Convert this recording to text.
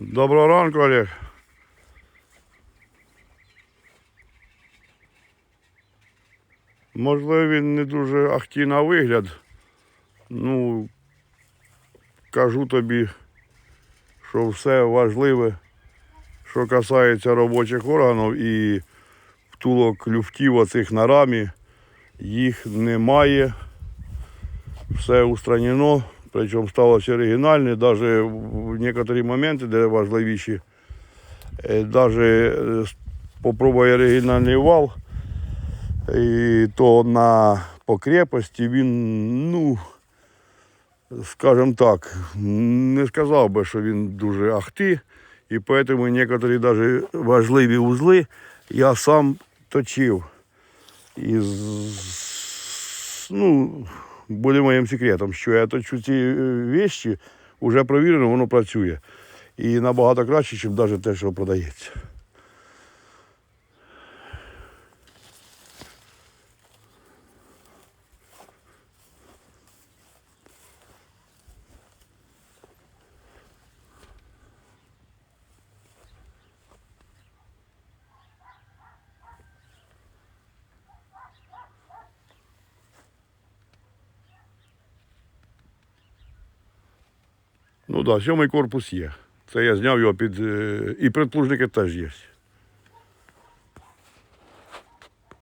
Доброго ранку, Олег. Можливо, він не дуже ахті на вигляд. Ну, кажу тобі, що все важливе, що касається робочих органів і втулок люфтів оцих на рамі, їх немає. Все устранено, причому сталося оригінальне, навіть в некоторі моменти, де важливіші, навіть попробує оригінальний вал, і то на по крепості він, ну, скажімо так, не сказав би, що він дуже ахти, і тому некоторі навіть важливі узли я сам точив. Із, ну, буде моїм секретом, що я точу ці е, вещі, вже провірено, воно працює. І набагато краще, ніж навіть те, що продається. Ну так, да, сьомий корпус є. Це я зняв його під. е, І предплужники теж є.